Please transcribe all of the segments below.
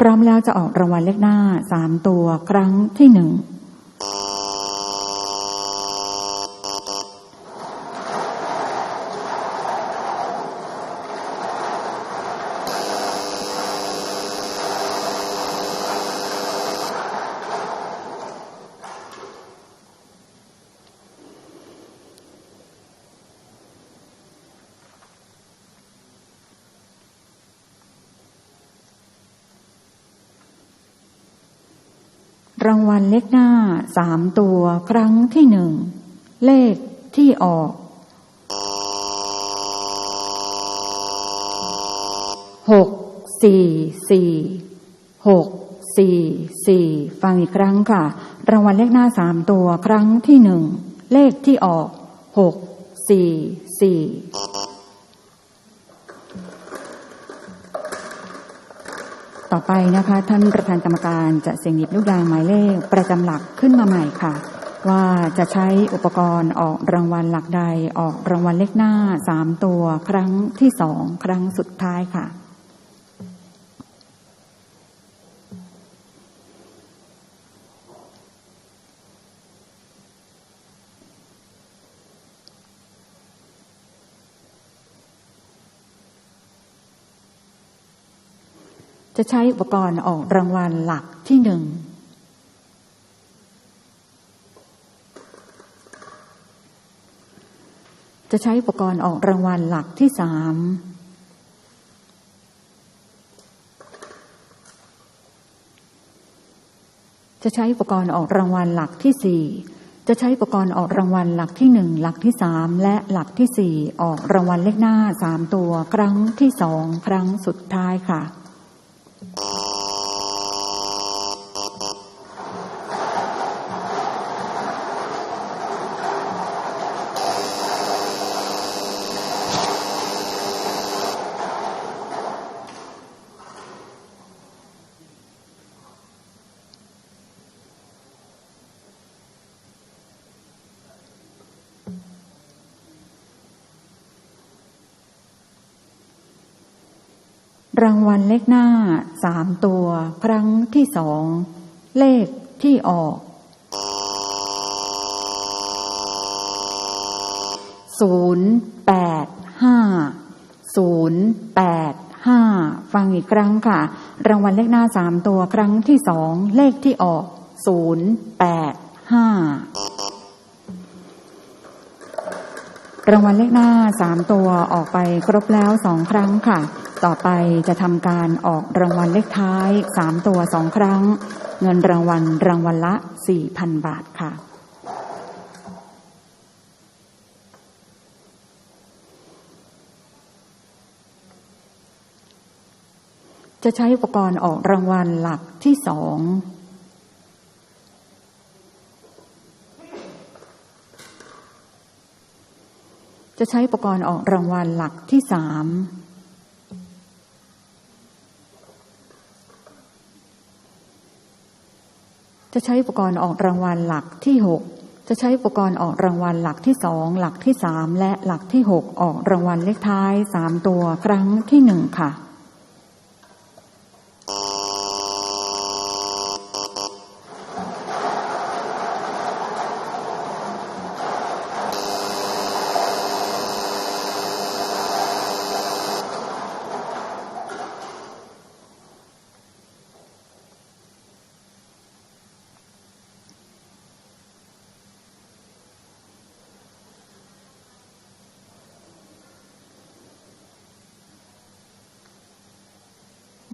พร้อมแล้วจะออกรางวัลเลขหน้าสามตัวครั้งที่หนึ่ง รางวัลเลขหน้าสามตัวครั้งที่หนึ่ง เลขที่ออกหกสี่สี่หกสี่สี่ฟังอีกครั้งค่ะ รางวัลเลขหน้าสามตัวครั้งที่หนึ่ง เลขที่ออกหกสี่สี่ ต่อไปนะคะ ท่านประธานกรรมการจะเสียงหยิบลูกยางหมายเลขประจำหลักขึ้นมาใหม่ค่ะ ว่าจะใช้อุปกรณ์ออกรางวัลหลักใดออกรางวัลเลขหน้าสามตัว ครั้งที่สองครั้งสุดท้ายค่ะ จะใช้อุปกรณ์ออกรางวัลหลักที่หนึ่งจะใช้อุปกรณ์ออกรางวัลหลักที่สามจะใช้อุปกรณ์ออกรางวัลหลักที่สี่จะใช้อุปกรณ์ออกรางวัลหลักที่หนึ่งหลักที่สามและหลักที่สี่ออกรางวัลเลขหน้าสามตัว ครั้งที่สองครั้งสุดท้ายค่ะ Oh. รางวัลเลขหน้าสามตัว ครั้งที่สอง เลขที่ออกศูนย์แปดห้าศูนย์แปดห้าฟังอีกครั้งค่ะ รางวัลเลขหน้าสามตัวครั้งที่สอง เลขที่ออกศูนย์แปดห้ารางวัลเลขหน้าสามตัวออกไปครบแล้วสองครั้งค่ะ ต่อไปจะทำการออกรางวัลเลขท้ายสามตัวสองครั้ง เงินรางวัลรางวัลละสี่พันบาทค่ะจะใช้อุปกรณ์ออกรางวัลหลักที่สอง จะใช้อุปกรณ์ออกรางวัลหลักที่สาม จะใช้อุปกรณ์ออกรางวัลหลักที่หกจะใช้อุปกรณ์ออกรางวัลหลักที่สองหลักที่สามและหลักที่หกออกรางวัลเลขท้ายสามตัวครั้งที่หนึ่งค่ะ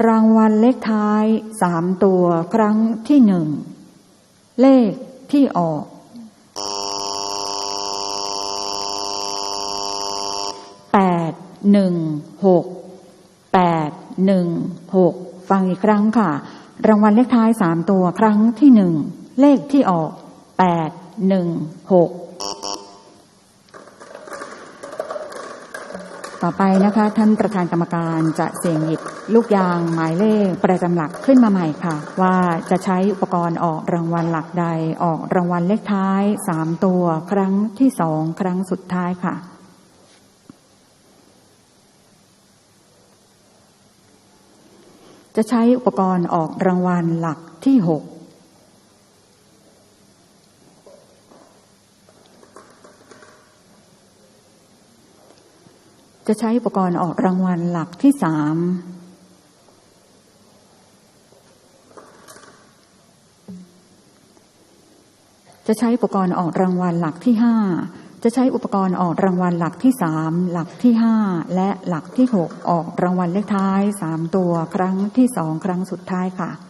รางวัลเลขท้ายสามตัวครั้งที่หนึ่ง เลขที่ออก แปดหนึ่งหกแปดหนึ่งหกฟังอีกครั้งค่ะ รางวัลเลขท้ายสามตัวครั้งที่หนึ่ง เลขที่ออกแปดหนึ่งหก่อไปนะคะ ท่านประธานกรรมการจะเสี่ยงหยิบลูกยางหมายเลขประจำหลักขึ้นมาใหม่ค่ะ ว่าจะใช้อุปกรณ์ออกรางวัลหลักใดออกรางวัลเลขท้าย 3 ตัว ครั้งที่สองครั้งสุดท้ายค่ะจะใช้อุปกรณ์ออกรางวัลหลักที่ 6 จะใช้อุปกรณ์ออกรางวัลหลักที่สามจะใช้อุปกรณ์ออกรางวัลหลักที่ห้าจะใช้อุปกรณ์ออกรางวัลหลักที่สามหลักที่ห้าและหลักที่หกออกรางวัลเลขท้ายสามตัวครั้งที่สองครั้งสุดท้ายค่ะ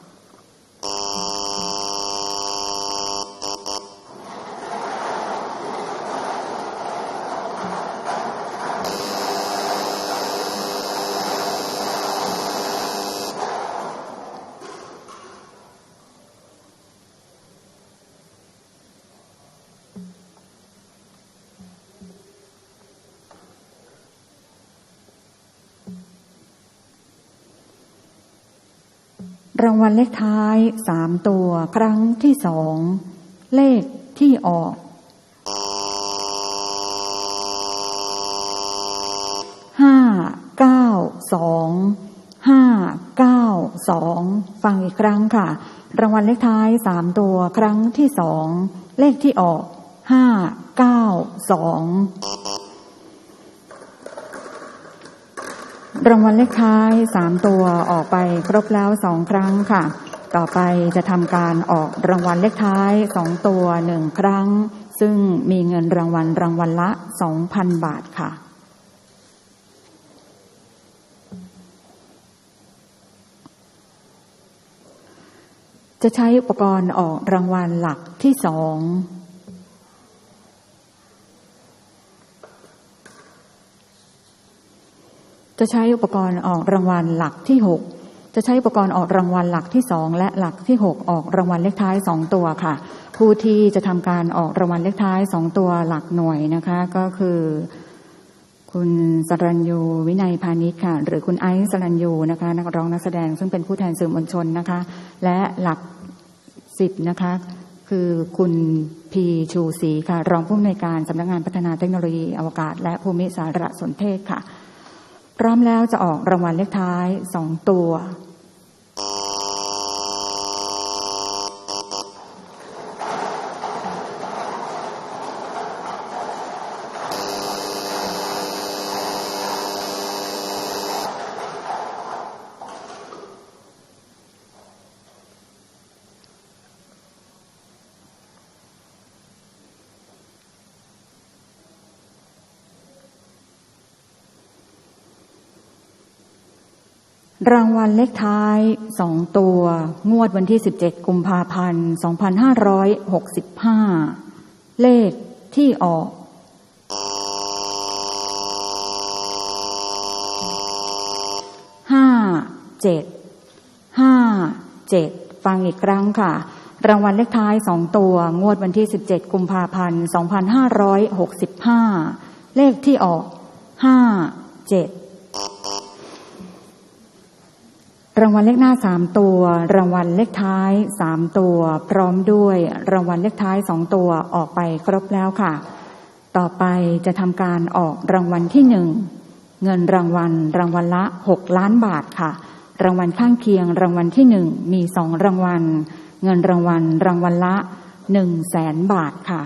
รางวัลเลขท้ายสามตัวครั้งที่สอง เลขที่ออกห้าเก้าสองห้าเก้าสองฟังอีกครั้งค่ะ รางวัลเลขท้ายสามตัวครั้งที่สอง เลขที่ออกห้าเก้าสอง รางวัลเลขท้ายสามตัวออกไปครบแล้วสองครั้งค่ะ ต่อไปจะทำการออกรางวัลเลขท้ายสองตัวหนึ่งครั้ง ซึ่งมีเงินรางวัลรางวัลละสองพันบาทค่ะจะใช้อุปกรณ์ออกรางวัลหลักที่สอง จะใช้อุปกรณ์ออกรางวัลหลักที่หกจะใช้อุปกรณ์ออกรางวัลหลักที่สองและหลักที่หกออกรางวัลเลขท้ายสองตัวค่ะ ผู้ที่จะทำการออกรางวัลเลขท้ายสองตัวหลักหน่วยนะคะ ก็คือ คุณสรัญยูวินัยพาณิชย์ค่ะ หรือคุณไอซ์สรัญยูนะคะ นักร้องนักแสดงซึ่งเป็นผู้แทนสื่อมวลชนนะคะ และหลักสิบนะคะคือคุณพีชูศรีค่ะ รองผู้อำนวยการสำนักงานพัฒนาเทคโนโลยีอวกาศ และภูมิสารสนเทศค่ะ พร้อมแล้วจะออกรางวัลเลขท้ายสองตัว รางวัลเลขท้ายสองตัว งวดวันที่ 17 กุมภาพันธ์ 2565 เลขที่ออก ห้าเจ็ด ห้าเจ็ด ฟังอีกครั้งค่ะ รางวัลเลขท้ายสองตัว งวดวันที่ 17 กุมภาพันธ์ 2565 เลขที่ออก ห้าเจ็ด รางวัลเลขหน้าสามตัว รางวัลเลขท้ายสามตัว พร้อมด้วยรางวัลเลขท้ายสองตัวออกไปครบแล้วค่ะ ต่อไปจะทำการออกรางวัลที่หนึ่งเงินรางวัลรางวัลละหกล้านบาทค่ะ รางวัลข้างเคียงรางวัลที่หนึ่งมีสองรางวัล เงินรางวัลรางวัลละหนึ่งแสนบาทค่ะ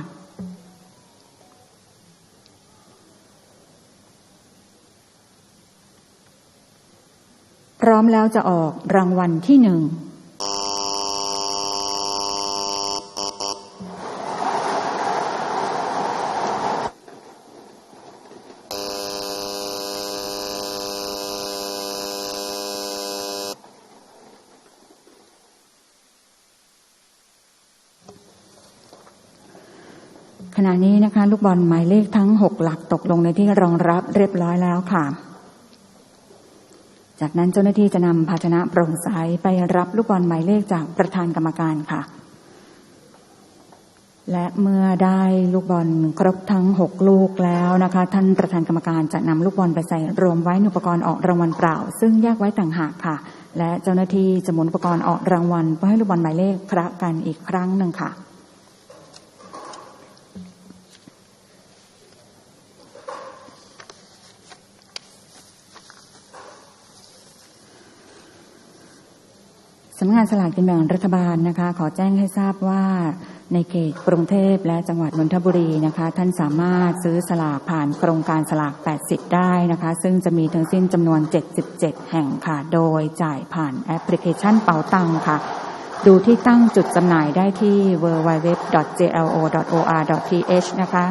พร้อมแล้วจะออกรางวัลที่หนึ่งขณะนี้นะคะ ลูกบอลหมายเลขทั้งหกหลักตกลงในที่รองรับเรียบร้อยแล้วค่ะ จากนั้นเจ้าหน้าที่จะนำภาชนะโปร่งใสไปรับลูกบอลหมายเลขจากประธานกรรมการค่ะ และเมื่อได้ลูกบอลครบทั้งหกลูกแล้วนะคะ ท่านประธานกรรมการจะนำลูกบอลไปใส่รวมไว้ในอุปกรณ์ออกรางวัลเปล่า ซึ่งแยกไว้ต่างหากค่ะ และเจ้าหน้าที่จะหมุนอุปกรณ์ออกรางวัลเพื่อให้ลูกบอลหมายเลขคระกันอีกครั้งหนึ่งค่ะ กงานสลากกินแบ่งรัฐบาลนะคะ ขอแจ้งให้ทราบว่าในเขตกรุงเทพและจังหวัดนนทบุรีนะคะ ท่านสามารถซื้อสลากผ่านโครงการสลาก 80 ได้นะคะ ซึ่งจะมีทั้งสิ้นจำนวน 77 แห่งค่ะ โดยจ่ายผ่านแอปพลิเคชันเป๋าตังค่ะ ดูที่ตั้งจุดจำหน่ายได้ที่ www.jlo.or.th นะคะ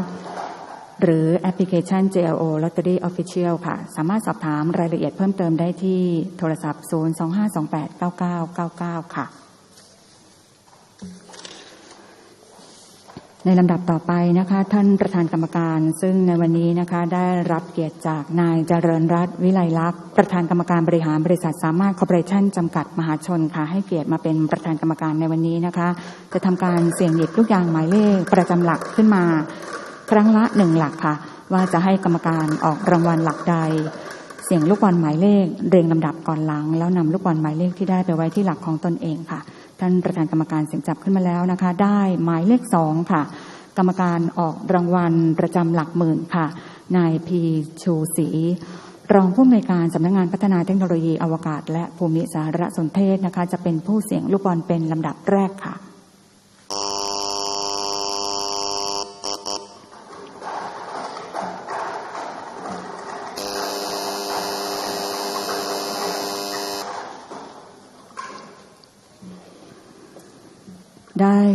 หรือแอปพลิเคชัน JLO Lottery Official ค่ะ สามารถสอบถามรายละเอียดเพิ่มเติมได้ที่โทรศัพท์ 025289999 ค่ะ ในลำดับต่อไปนะคะ ท่านประธานกรรมการซึ่งในวันนี้นะคะได้รับเกียรติจากนายเจริญรัตน์วิไลลักษณ์ประธานกรรมการบริหารบริษัทสามารถคอร์ปอเรชั่นจำกัดมหาชนค่ะ ให้เกียรติมาเป็นประธานกรรมการในวันนี้นะคะ จะทำการเสี่ยงหยิบลูกยางหมายเลขประจำหลักขึ้นมา ครั้งละหนึ่งหลักค่ะ ว่าจะให้กรรมการออกรางวัลหลักใด เสียงลูกบอลหมายเลขเรียงลำดับก่อนหลัง แล้วนำลูกบอลหมายเลขที่ได้ไปไว้ที่หลักของตนเองค่ะท่านประธานกรรมการเสียงจับขึ้นมาแล้วนะคะ ได้หมายเลขสองค่ะ กรรมการออกรางวัลประจำหลักหมื่นค่ะนายพีชูศรีรองผู้อำนวยการสำนักงงานพัฒนาเทคโนโลยีอวกาศ และภูมิสารสนเทศนะคะ จะเป็นผู้เสียงลูกบอลเป็นลำดับแรกค่ะ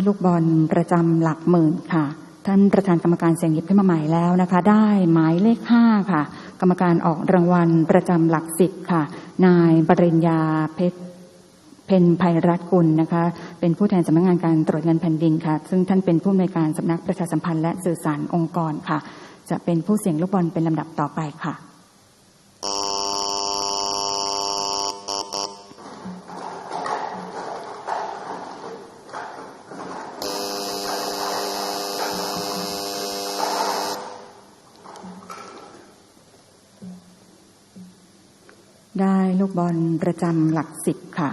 ลูกบอลประจำหลักหมื่นค่ะ ท่านประธานกรรมการเสียงหยิบขึ้นมาใหม่แล้วนะคะ ได้หมายเลขห้าค่ะ กรรมการออกรางวัลประจำหลักสิบค่ะ นายปริญญาเพชรเพนภัยรัตกุลนะคะ เป็นผู้แทนสำนักงานการตรวจเงินแผ่นดินค่ะ ซึ่งท่านเป็นผู้อำนวยการสำนักประชาสัมพันธ์และสื่อสารองค์กรค่ะ จะเป็นผู้เสี่ยงลูกบอลเป็นลำดับต่อไปค่ะ ลูกบอลประจำหลักสิบค่ะ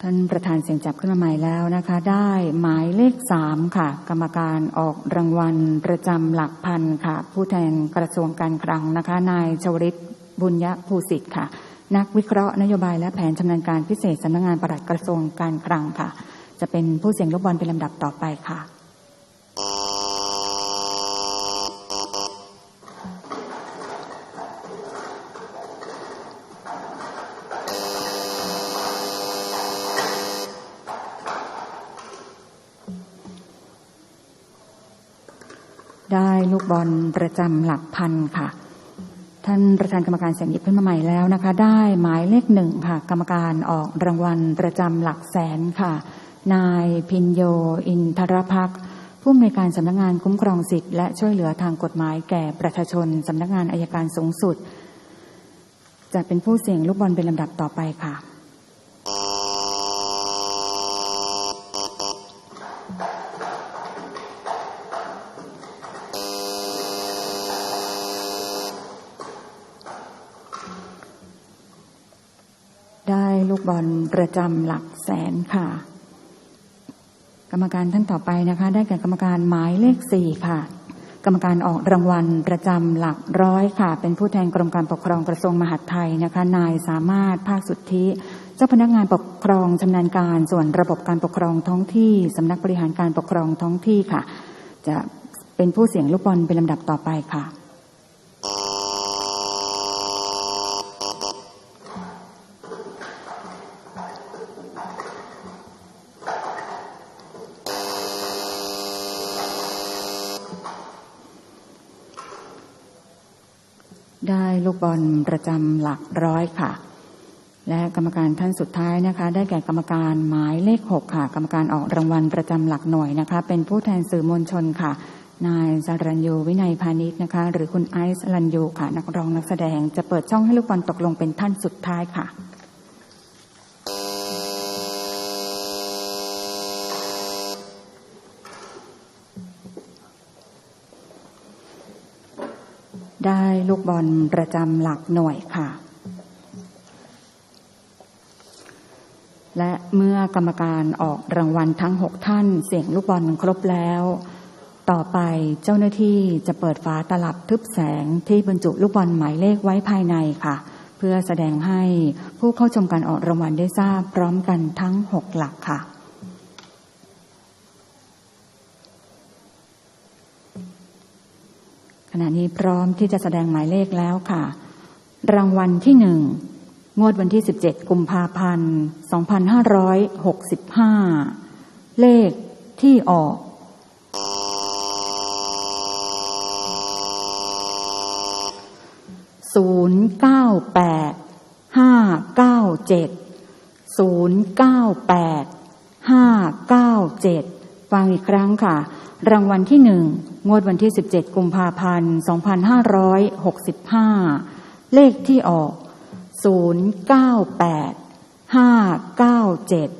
ท่านประธานเสียงจับขึ้นมาใหม่แล้วนะคะ ได้หมายเลขสามค่ะ กรรมการออกรางวัลประจำหลักพันค่ะ ผู้แทนกระทรวงการคลังนะคะ นายชวริตบุญยภูสิทธิ์ค่ะ นักวิเคราะห์นโยบายและแผนชำนาญการพิเศษสำนักงานปลัดกระทรวงการคลังค่ะ จะเป็นผู้เสียงลูกบอลเป็นลำดับต่อไปค่ะ กบอลประจำหลักพันค่ะ ท่านประธานกรรมการเสียงหยิบขึ้นมาใหม่แล้วนะคะ ได้หมายเลขหนึ่งค่ะ กรรมการออกรางวัลประจำหลักแสนค่ะ นายพินโย อินทรพักผู้อำนวยการสำนักงานคุ้มครองสิทธิและช่วยเหลือทางกฎหมายแก่ประชาชนสำนักงานอายการสูงสุด จะเป็นผู้เสี่ยงลูกบอลเป็นลำดับต่อไปค่ะ ประจำหลักแสนค่ะ กรรมการท่านต่อไปนะคะ ได้แก่กรรมการหมายเลขสี่ค่ะ กรรมการออกรางวัลประจำหลักร้อยค่ะ เป็นผู้แทนกรมการปกครองกระทรวงมหาดไทยนะคะ นายสามารถภาคสุทธิเจ้าพนักงานปกครองชำนาญการส่วนระบบการปกครองท้องที่สำนักบริหารการปกครองท้องที่ค่ะ จะเป็นผู้เสี่ยงลูกบอลเป็นลำดับต่อไปค่ะ ได้ลูกบอลประจำหลักร้อยค่ะ และกรรมการท่านสุดท้ายนะคะ ได้แก่กรรมการหมายเลขหกค่ะ กรรมการออกรางวัลประจำหลักหน่วยนะคะ เป็นผู้แทนสื่อมวลชนค่ะ นายสรัญยูวินัยพาณิชย์นะคะ หรือคุณไอซ์รันยูค่ะ นักร้องนักแสดงจะเปิดช่องให้ลูกบอลตกลงเป็นท่านสุดท้ายค่ะ ได้ลูกบอลประจำหลักหน่วยค่ะ และเมื่อกรรมการออกรางวัลทั้งหกท่านเสียงลูกบอลครบแล้ว ต่อไปเจ้าหน้าที่จะเปิดฝาตลับทึบแสงที่บรรจุลูกบอลหมายเลขไว้ภายในค่ะ เพื่อแสดงให้ผู้เข้าชมการออกรางวัลได้ทราบพร้อมกันทั้ง6หลักค่ะ ขณะนี้พร้อมที่จะแสดงหมายเลขแล้วค่ะ รางวัลที่หนึ่งงวดวันที่ 17 กุมภาพันธ์ 2565 เลขที่ออก ศูนย์เก้าแปดห้าเก้าเจ็ดศูนย์เก้าแปดห้าเก้าเจ็ดฟังอีกครั้งค่ะ รางวัลที่หนึ่งงวดวันที่ 17 กุมภาพันธ์ 2565 เลขที่ออก 098 597